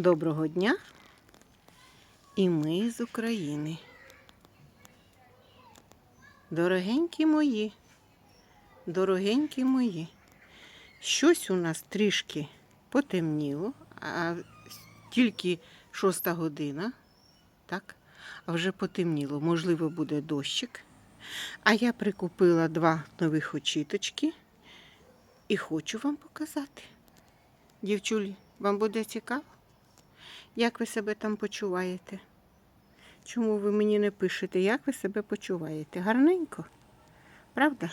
Доброго дня. І ми з України. Дорогенькі мої, дорогенькі мої. Щось у нас трішки потемніло, а тільки шоста година, так? А вже потемніло, можливо, буде дощик. А я прикупила два нових очіточки і хочу вам показати. Дівчулі, вам буде цікаво? Як ви себе там почуваєте? Чому ви мені не пишете, як ви себе почуваєте? Гарненько? Правда?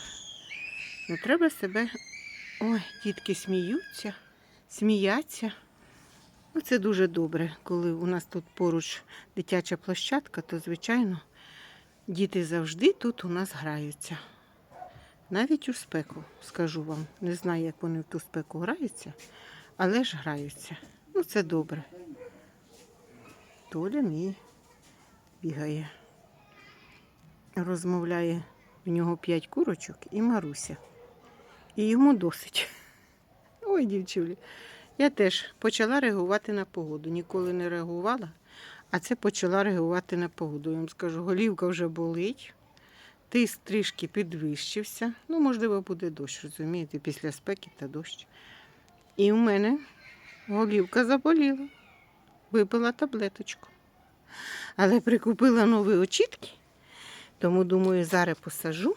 Ну, треба себе. Ой, дітки сміються, сміяться. Ну, це дуже добре, коли у нас тут поруч дитяча площадка, то, звичайно, діти завжди тут у нас граються. Навіть у спеку, скажу вам. Не знаю, як вони в ту спеку граються, але ж граються. Ну, це добре. Толя мій бігає. Розмовляє в нього п'ять курочок і Маруся. І йому досить. Ой, дівчулі. Я теж почала реагувати на погоду. Ніколи не реагувала, а це почала реагувати на погоду. Я вам скажу, голівка вже болить, тиск трішки підвищився. Ну, можливо, буде дощ, розумієте, після спеки та дощ. І в мене голівка заболіла. Випила таблеточку. Але прикупила нові очітки, тому думаю, зараз посажу.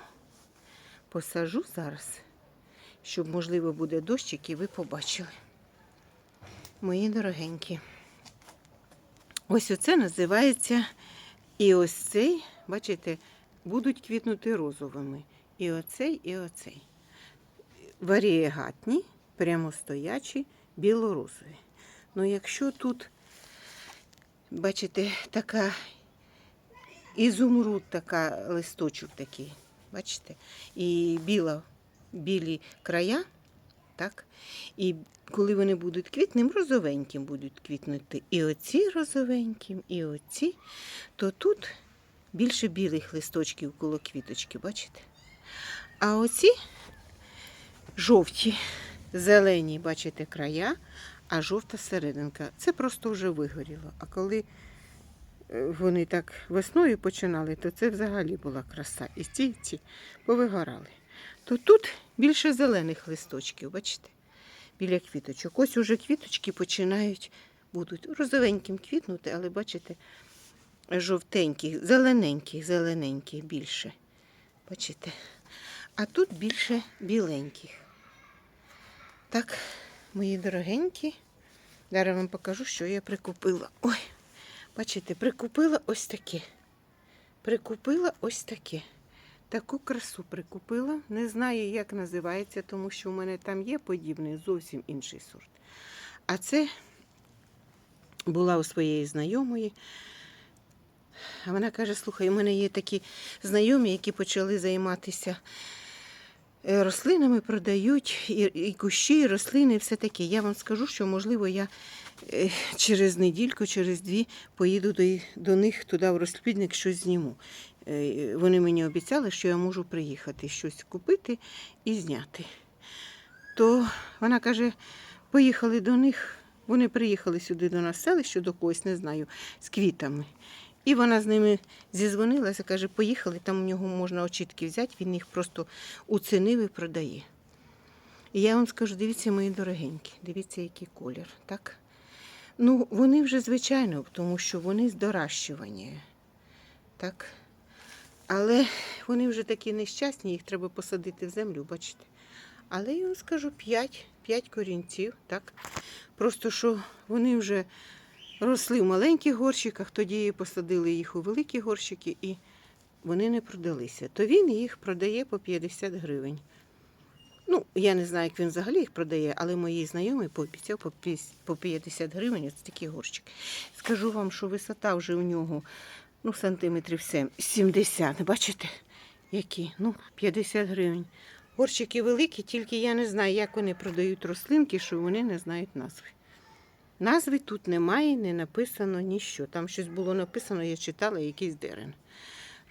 Посажу зараз, щоб, можливо, буде дощик і ви побачили. Мої дорогенькі. Ось оце називається і ось цей, бачите, будуть квітнути розовими. І оцей, і оцей. Варієгатні, прямостоячі, білорозові. Ну, якщо тут, бачите, така ізумруд, така листочок такий, бачите, і біла, білі края, так? І коли вони будуть квітним, розовеньким будуть квітнути. І оці розовеньким, і оці, то тут більше білих листочків коло квіточки, бачите? А оці жовті, зелені, бачите, края, а жовта серединка. Це просто вже вигоріло. А коли е, вони так весною починали, то це взагалі була краса. І ці, і ці повигорали. То тут більше зелених листочків, бачите, біля квіточок. Ось уже квіточки починають будуть розовеньким квітнути, але бачите, жовтеньких, зелененьких, зелененьких більше. Бачите? А тут більше біленьких. Так, мої дорогенькі, зараз вам покажу, що я прикупила. Ой, бачите, прикупила ось таке. Прикупила ось таке. Таку красу прикупила. Не знаю, як називається, тому що у мене там є подібний, зовсім інший сорт. А це була у своєї знайомої. А вона каже: слухай, у мене є такі знайомі, які почали займатися рослинами, продають і, і кущі, і рослини, і все таке. Я вам скажу, що можливо я е, через недільку, через дві поїду до, до них туди в розплідник, щось зніму. Е, Вони мені обіцяли, що я можу приїхати щось купити і зняти. То вона каже, поїхали до них. Вони приїхали сюди до нас селище, до когось, не знаю, з квітами. І вона з ними зізвонилася, каже, поїхали, там у нього можна очітки взяти, він їх просто уцінив і продає. І я вам скажу, дивіться, мої дорогенькі, дивіться, який колір. так? Ну, вони вже звичайно, тому що вони з доращування. Так? Але вони вже такі нещасні, їх треба посадити в землю, бачите. Але я вам скажу 5, 5 корінців, так? Просто що вони вже росли в маленьких горщиках, тоді посадили їх у великі горщики і вони не продалися. То він їх продає по 50 гривень. Ну, я не знаю, як він взагалі їх продає, але моїй знайомий пообіцяв по 50 гривень ось такі горщики. Скажу вам, що висота вже у нього ну, сантиметрів сем- 70. Бачите, які? Ну, 50 гривень. Горщики великі, тільки я не знаю, як вони продають рослинки, що вони не знають назви. Назви тут немає, не написано ніщо. Там щось було написано, я читала якийсь дерен.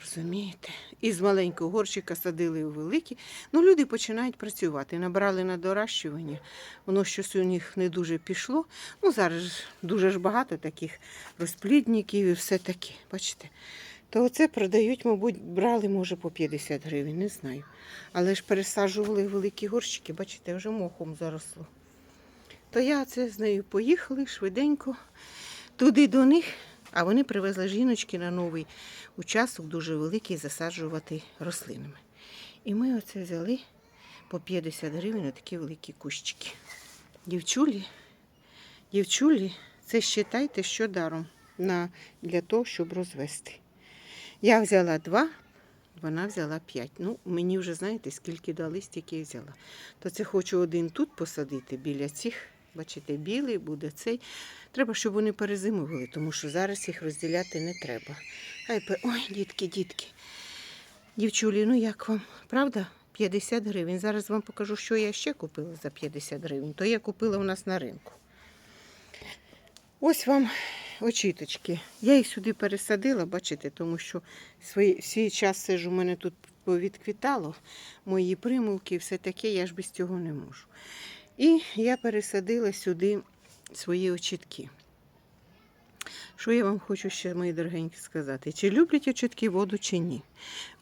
Розумієте? Із маленького горщика садили у великий. Ну, люди починають працювати. Набрали на доращування. Воно щось у них не дуже пішло. Ну, зараз дуже ж багато таких розплідників і все таке. Бачите? То оце продають, мабуть, брали, може, по 50 гривень, не знаю. Але ж пересаджували великі горщики, бачите, вже мохом заросло. То я це з нею поїхали швиденько туди до них, а вони привезли жіночки на новий участок, дуже великий, засаджувати рослинами. І ми оце взяли по 50 гривень такі великі кущики. Дівчулі, дівчулі, це считайте, що даром на, для того, щоб розвести. Я взяла два, вона взяла п'ять. Ну, мені вже знаєте, скільки дали, стільки я взяла. То це хочу один тут посадити біля цих. Бачите, білий буде цей. Треба, щоб вони перезимували, тому що зараз їх розділяти не треба. Пе... Ой, дітки, дітки. Дівчулі, ну як вам? Правда? 50 гривень. Зараз вам покажу, що я ще купила за 50 гривень. То я купила у нас на ринку. Ось вам очіточки. Я їх сюди пересадила, бачите, тому що свій, свій час ж у мене тут повідквітало, мої примулки і все таке, я ж без цього не можу. І я пересадила сюди свої очітки. Що я вам хочу ще, мої дорогенькі, сказати? Чи люблять очітки воду, чи ні?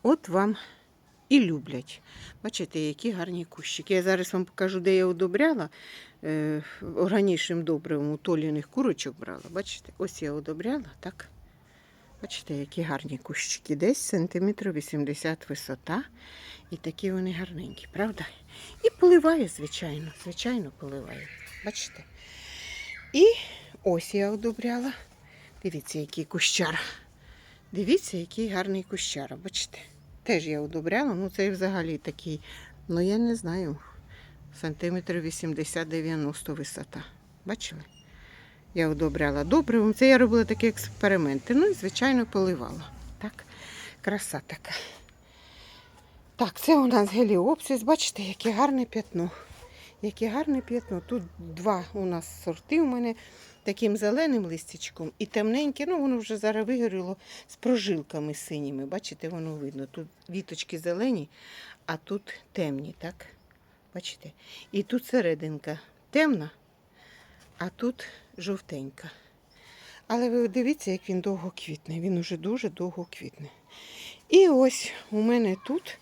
От вам і люблять. Бачите, які гарні кущики. Я зараз вам покажу, де я одобряла е, органічним добривом у толіних курочок брала. Бачите, ось я одобряла, так? Бачите, які гарні кущики. Десь сантиметрів 80 висота. І такі вони гарненькі, правда? І поливаю, звичайно, звичайно, поливаю. Бачите? І ось я одобряла. Дивіться, який кущар. Дивіться, який гарний кущар. Бачите? Теж я одобряла. Ну, цей взагалі такий, ну я не знаю, сантиметрів 80-90 висота. Бачили? Я одобряла добривом. Це я робила такі експерименти. Ну і, звичайно, поливала. Так, краса така. Так, це у нас геліопсис. Бачите, яке гарне п'ятно. Яке гарне п'ятно. Тут два у нас сорти у мене таким зеленим листячком і темненьке, ну воно вже зараз вигоріло з прожилками синіми. Бачите, воно видно. Тут віточки зелені, а тут темні, так? Бачите? І тут серединка темна, а тут жовтенька. Але ви дивіться, як він довго квітне. Він уже дуже довго квітне. І ось у мене тут,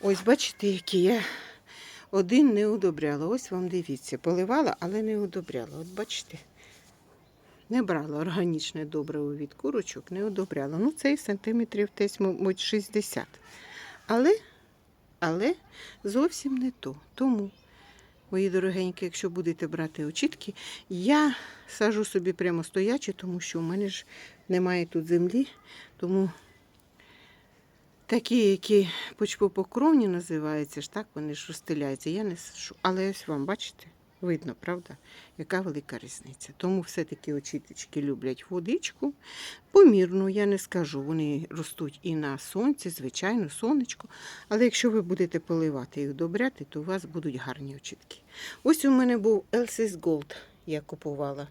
ось бачите, які я один не удобряла. Ось вам дивіться, поливала, але не удобряла. От бачите, не брала органічне добриво від курочок, не удобряла. Ну, цей сантиметрів десь, мабуть, 60. Але, але зовсім не то. Тому, мої дорогенькі, якщо будете брати очітки, я сажу собі прямо стоячи, тому що у мене ж немає тут землі. Тому такі, які почвопокровні називаються, ж так вони ж розстеляються. Я не сажу. Але ось вам, бачите, видно, правда, яка велика різниця. Тому все-таки очіточки люблять водичку. Помірну, я не скажу. Вони ростуть і на сонці, звичайно, сонечко. Але якщо ви будете поливати і удобряти, то у вас будуть гарні очітки. Ось у мене був Elsis Gold, я купувала.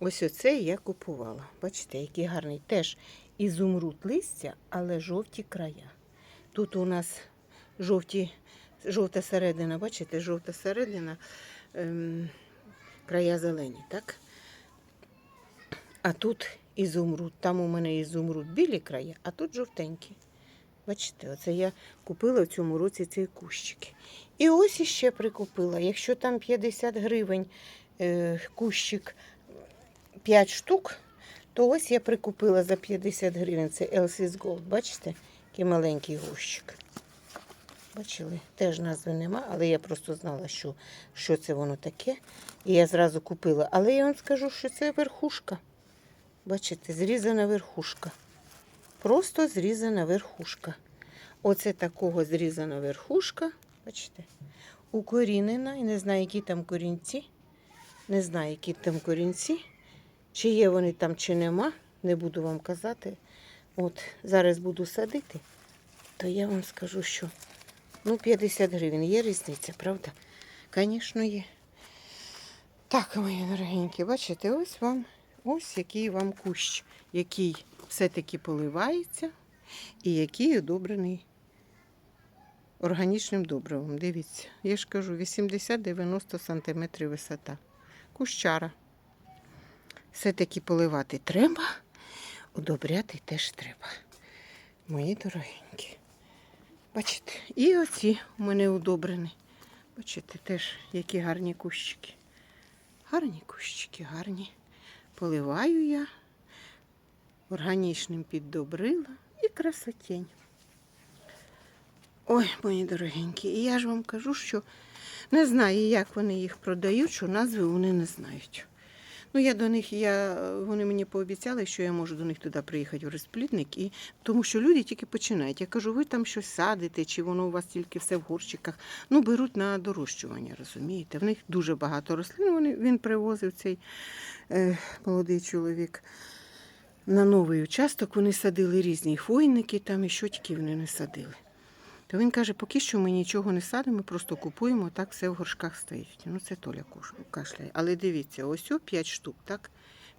Ось оцей я купувала. Бачите, який гарний. Теж ізумруд листя, але жовті края. Тут у нас жовті, жовта середина, бачите, жовта середина, ем, края зелені, так? А тут ізумруд. Там у мене ізумруд білі края, а тут жовтенькі. Бачите, оце я купила в цьому році ці кущики. І ось іще прикупила. Якщо там 50 гривень е, кущик 5 штук, то ось я прикупила за 50 гривень. Це Elsis Gold. Бачите, який маленький гущик. Бачили, теж назви нема, але я просто знала, що, що це воно таке. І я зразу купила. Але я вам скажу, що це верхушка. Бачите, зрізана верхушка. Просто зрізана верхушка. Оце такого зрізана верхушка. Бачите? Укорінена. І не знаю, які там корінці. Не знаю, які там корінці. Чи є вони там, чи нема. Не буду вам казати. От, зараз буду садити, то я вам скажу, що ну, 50 гривень. Є різниця, правда? Звісно, є. Так, мої дорогенькі, бачите, ось вам ось який вам кущ, який все-таки поливається, і який одобрений органічним добривом. Дивіться, я ж кажу, 80-90 см висота. Кущара. Все-таки поливати треба, удобряти теж треба. Мої дорогенькі. Бачите, і оці у мене удобрені. Бачите, теж які гарні кущики. Гарні кущики, гарні. Поливаю я органічним піддобрила і красотень. Ой, мої дорогенькі, і я ж вам кажу, що не знаю, як вони їх продають, що назви вони не знають. Ну, я до них, я, вони мені пообіцяли, що я можу до них туди приїхати в розплідник, і, тому що люди тільки починають. Я кажу, ви там щось садите, чи воно у вас тільки все в горщиках. Ну, беруть на дорощування, розумієте? В них дуже багато рослин. Вони, він привозив цей е, молодий чоловік на новий участок. Вони садили різні хвойники, там і що тільки вони не садили. То він каже, поки що ми нічого не садимо, просто купуємо, так все в горшках стоїть. Ну, це Толя кашляє. Але дивіться, ось о 5 штук, так?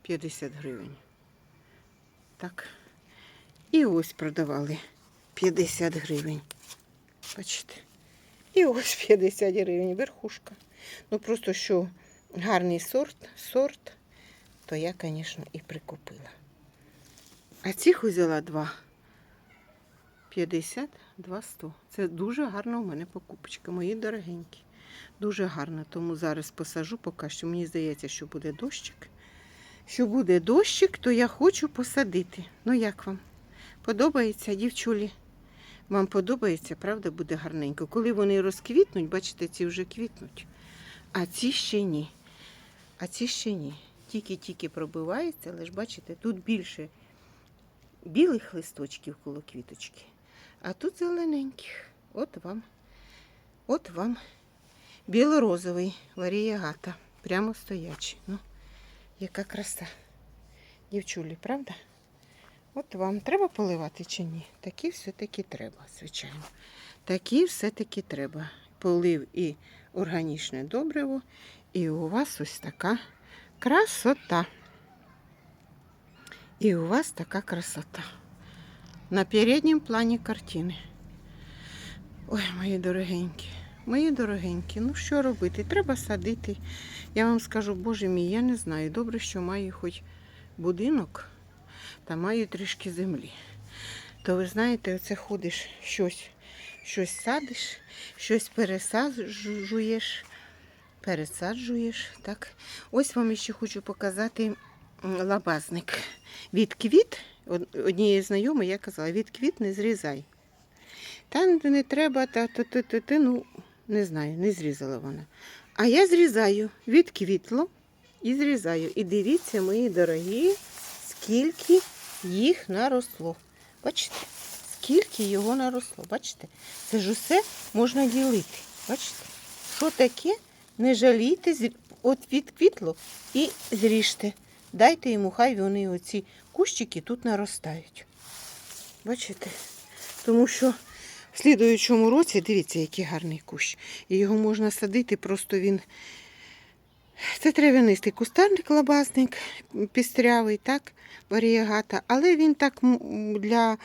50 гривень. Так. І ось продавали 50 гривень. Бачите? І ось 50 гривень, верхушка. Ну просто що гарний сорт, сорт, то я, звісно, і прикупила. А цих взяла два. 50, 2, 100. Це дуже гарна у мене покупочка, мої дорогенькі. Дуже гарно, тому зараз посажу поки що. Мені здається, що буде дощик. Що буде дощик, то я хочу посадити. Ну як вам? Подобається, дівчулі? Вам подобається, правда, буде гарненько. Коли вони розквітнуть, бачите, ці вже квітнуть. А ці ще ні. А ці ще ні. Тільки-тільки пробивається, але ж бачите, тут більше білих листочків коло квіточки, а тут зелененьких. От вам. От вам білорозовий варієгата. Прямо стоячий. Ну, яка краса. Дівчулі, правда? От вам треба поливати чи ні? Такі все-таки треба, звичайно. Такі все-таки треба. Полив і органічне добриво, і у вас ось така красота. І у вас така красота. На передньому плані картини. Ой, мої дорогенькі, мої дорогенькі, ну що робити? Треба садити. Я вам скажу, боже мій, я не знаю. Добре, що маю хоч будинок та маю трішки землі. То ви знаєте, оце ходиш щось, щось садиш, щось пересаджуєш, пересаджуєш. Так. Ось вам ще хочу показати лабазник. Від квіт, однієї знайомої я казала, від квіт не зрізай. Та не треба, та та та та та ну не знаю, не зрізала вона. А я зрізаю від квітло і зрізаю. І дивіться, мої дорогі, скільки їх наросло. Бачите? Скільки його наросло. Бачите? Це ж усе можна ділити. Бачите? Що таке? Не жалійте, от відквітло і зріжте. Дайте йому, хай вони оці кущики тут наростають. Бачите? Тому що в слідуючому році, дивіться, який гарний кущ. І його можна садити, просто він. Це трав'янистий кустарник лабазник, пістрявий, так, варієгата, але він так для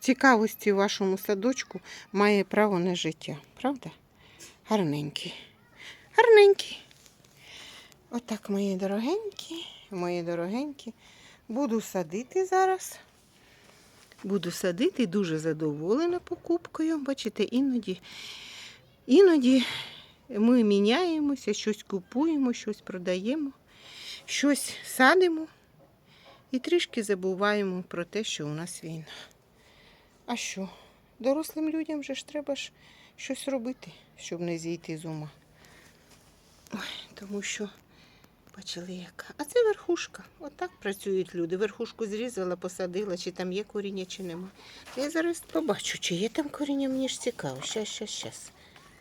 цікавості в вашому садочку має право на життя. Правда? Гарненький. Гарненький. Отак, мої дорогенькі, мої дорогенькі. Буду садити зараз. Буду садити, дуже задоволена покупкою. Бачите, іноді, іноді ми міняємося, щось купуємо, щось продаємо, щось садимо і трішки забуваємо про те, що у нас війна. А що? Дорослим людям вже ж треба ж щось робити, щоб не зійти з ума. Ой, тому що бачили яка. А це верхушка. Отак працюють люди. Верхушку зрізала, посадила, чи там є коріння, чи нема. Я зараз побачу, чи є там коріння, мені ж цікаво. Щас, щас, щас.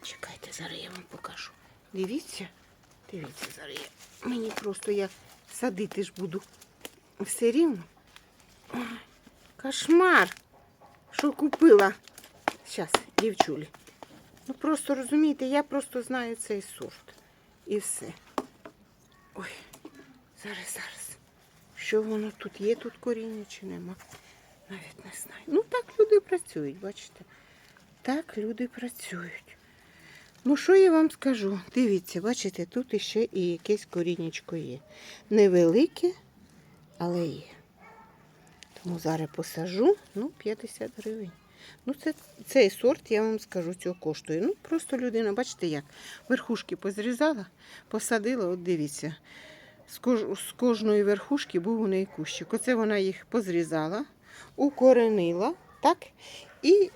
Чекайте, зараз я вам покажу. Дивіться, дивіться, зараз я. Мені просто я садити ж буду все рівно. Кошмар! Що купила? Зараз, дівчулі. Ну просто розумієте, я просто знаю цей сорт. І все. Ой, зараз, зараз. Що воно тут є, тут коріння чи нема? Навіть не знаю. Ну так люди працюють, бачите. Так люди працюють. Ну, що я вам скажу? Дивіться, бачите, тут іще і якесь корінечко є. Невелике, але є. Тому зараз посажу, ну, 50 гривень. Ну, це, цей сорт, я вам скажу, цього коштує. Ну, просто людина, бачите як, верхушки позрізала, посадила, от дивіться. З, кож, з кожної верхушки був у неї кущик. Оце вона їх позрізала, укоренила, так? І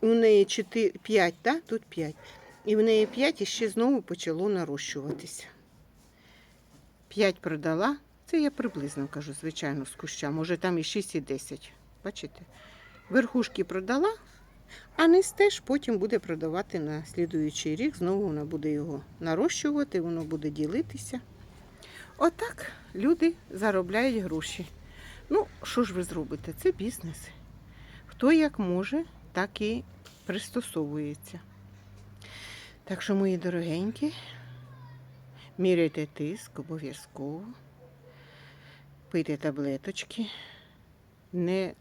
у неї 4, 5, так? Тут 5. І в неї 5 і ще знову почало нарощуватися. 5 продала. Це я приблизно кажу, звичайно, з куща. Може там і 6, і 10. Бачите? Верхушки продала, а низ теж потім буде продавати на слідуючий рік. Знову вона буде його нарощувати, воно буде ділитися. Отак люди заробляють гроші. Ну, що ж ви зробите? Це бізнес. Хто як може, так і пристосовується. Так що, мої дорогенькі, міряйте тиск обов'язково. Пийте таблеточки. Не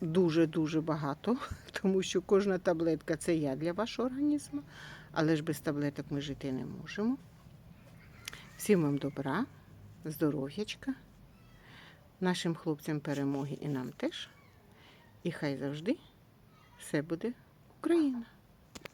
дуже-дуже багато, тому що кожна таблетка це я для вашого організму, але ж без таблеток ми жити не можемо. Всім вам добра, здоров'ячка, нашим хлопцям перемоги і нам теж. І хай завжди все буде Україна.